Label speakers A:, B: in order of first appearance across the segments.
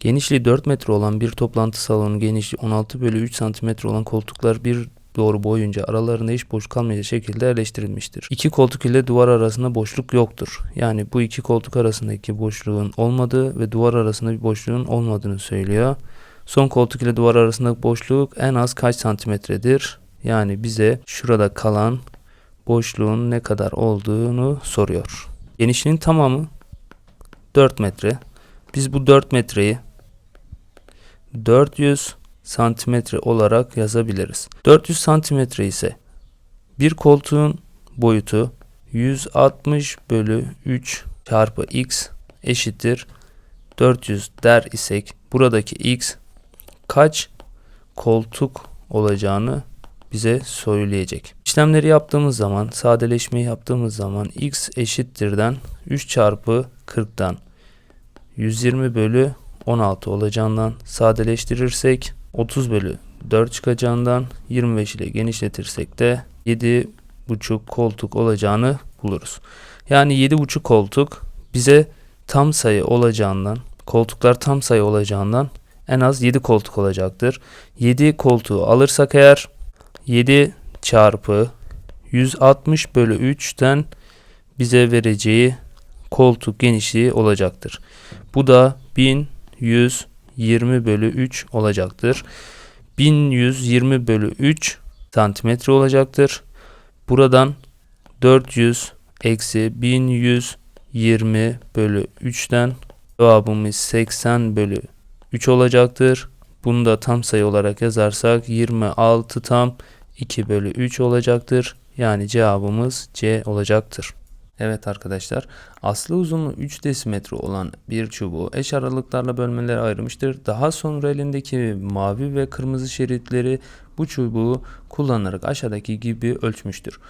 A: Genişliği 4 metre olan bir toplantı salonu genişliği 16 bölü 3 santimetre olan koltuklar bir doğru boyunca aralarında hiç boş kalmayacak şekilde yerleştirilmiştir. İki koltuk ile duvar arasında boşluk yoktur. Yani bu iki koltuk arasındaki boşluğun olmadığı ve duvar arasında bir boşluğun olmadığını söylüyor. Son koltuk ile duvar arasındaki boşluk en az kaç santimetredir? Yani bize şurada kalan boşluğun ne kadar olduğunu soruyor. Genişliğin tamamı 4 metre. Biz bu 4 metreyi 400 santimetre olarak yazabiliriz. 400 santimetre ise bir koltuğun boyutu 160 bölü 3 çarpı x eşittir 400 der isek buradaki x kaç koltuk olacağını bize söyleyecek. İşlemleri yaptığımız zaman, sadeleşmeyi yaptığımız zaman x eşittirden 3 çarpı 40'dan 120 bölü 16 olacağından sadeleştirirsek 30 bölü 4 çıkacağından 25 ile genişletirsek de 7,5 koltuk olacağını buluruz. Yani 7,5 koltuk bize tam sayı olacağından, koltuklar tam sayı olacağından en az 7 koltuk olacaktır. 7 koltuğu alırsak eğer 7 çarpı 160 bölü 3'ten bize vereceği koltuk genişliği olacaktır. Bu da 1120 bölü 3 olacaktır. 1120 bölü 3 santimetre olacaktır. Buradan 400 eksi 1120 bölü 3'ten cevabımız 80 bölü 3 olacaktır. Bunu da tam sayı olarak yazarsak 26 tam 2 bölü 3 olacaktır. Yani cevabımız C olacaktır. Evet arkadaşlar aslı uzunluğu 3 desimetre olan bir çubuğu eş aralıklarla bölmelere ayırmıştır. Daha sonra elindeki mavi ve kırmızı şeritleri bu çubuğu kullanarak aşağıdaki gibi ölçmüştür.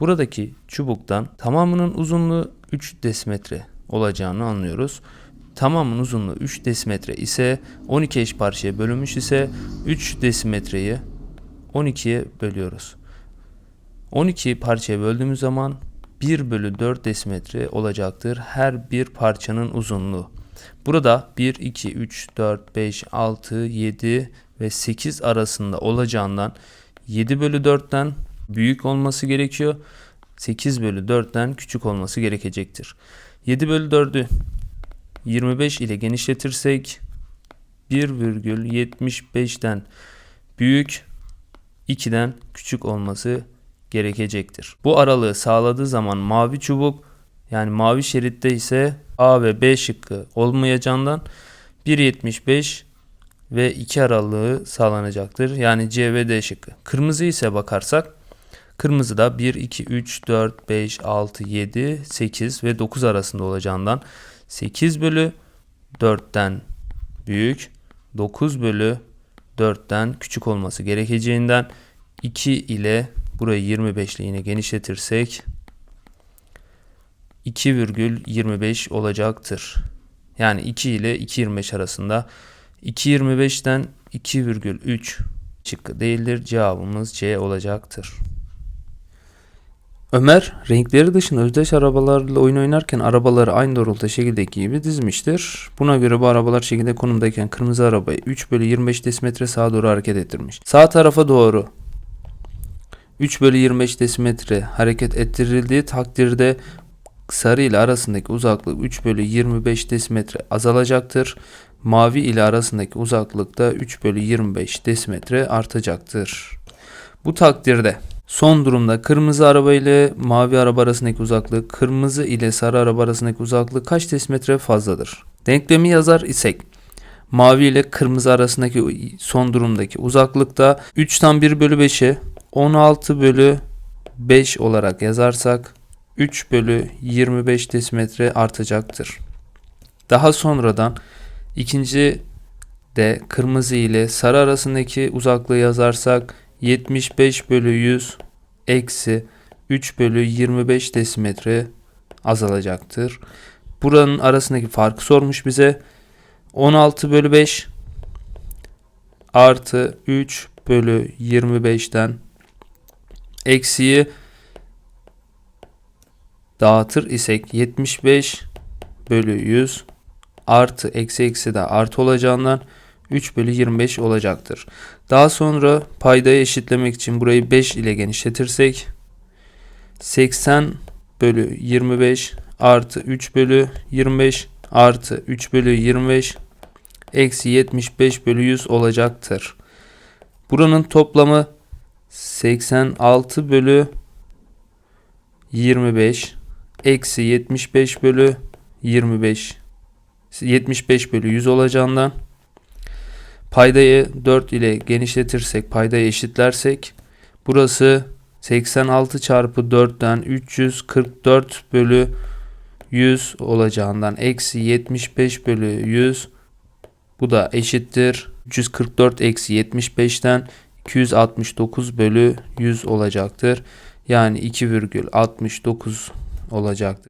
A: Buradaki çubuktan tamamının uzunluğu 3 desimetre olacağını anlıyoruz. Tamamın uzunluğu 3 desimetre ise 12 eş parçaya bölünmüş ise 3 desimetreyi 12'ye bölüyoruz. 12 parçaya böldüğümüz zaman 1 bölü 4 desimetre olacaktır her bir parçanın uzunluğu. Burada 1, 2, 3, 4, 5, 6, 7 ve 8 arasında olacağından 7 bölü 4'ten büyük olması gerekiyor. 8 bölü 4'ten küçük olması gerekecektir. 7 bölü 4'ü 25 ile genişletirsek 1,75'ten büyük 2'den küçük olması gerekecektir. Bu aralığı sağladığı zaman mavi çubuk yani mavi şeritte ise A ve B şıkkı olmayacağından 1.75 ve 2 aralığı sağlanacaktır. Yani C ve D şıkkı. Kırmızı ise bakarsak kırmızı da 1, 2, 3, 4, 5, 6, 7, 8 ve 9 arasında olacağından 8 bölü 4'ten büyük 9 bölü 4'ten küçük olması gerekeceğinden 2 ile burayı 25 ile yine genişletirsek 2,25 olacaktır. Yani 2 ile 2,25 arasında 2,25'ten 2,3 çıkkı değildir. Cevabımız C olacaktır. Ömer renkleri dışında özdeş arabalarla oyun oynarken arabaları aynı doğrultuda şekildeki gibi dizmiştir. Buna göre bu arabalar şekilde konumdayken kırmızı arabayı 3 bölü 25 desimetre sağa doğru hareket ettirmiş. Sağ tarafa doğru 3 bölü 25 desimetre hareket ettirildiği takdirde sarı ile arasındaki uzaklık 3 bölü 25 desimetre azalacaktır. Mavi ile arasındaki uzaklık da 3 bölü 25 desimetre artacaktır. Bu takdirde son durumda kırmızı araba ile mavi araba arasındaki uzaklık, kırmızı ile sarı araba arasındaki uzaklık kaç desimetre fazladır? Denklemi yazar isek mavi ile kırmızı arasındaki son durumdaki uzaklıkta 3'ten 1 bölü 5'e 16 bölü 5 olarak yazarsak 3 bölü 25 desimetre artacaktır. Daha sonradan ikinci de kırmızı ile sarı arasındaki uzaklığı yazarsak 75 bölü 100 eksi 3 bölü 25 desimetre azalacaktır. Buranın arasındaki farkı sormuş bize. 16 bölü 5 artı 3 bölü 25'ten eksiği dağıtır isek 75 bölü 100 artı eksi eksi de artı olacağından 3 bölü 25 olacaktır. Daha sonra paydayı eşitlemek için burayı 5 ile genişletirsek 80 bölü 25 artı 3 bölü 25 artı 3 bölü 25 eksi 75 bölü 100 olacaktır. Buranın toplamı 86 bölü 25 eksi 75 bölü 25 75 bölü 100 olacağından paydayı 4 ile genişletirsek paydayı eşitlersek burası 86 çarpı 4'ten 344 bölü 100 olacağından eksi 75 bölü 100 bu da eşittir. 344 eksi 75'ten 269 bölü 100 olacaktır. Yani 2,69 olacaktır.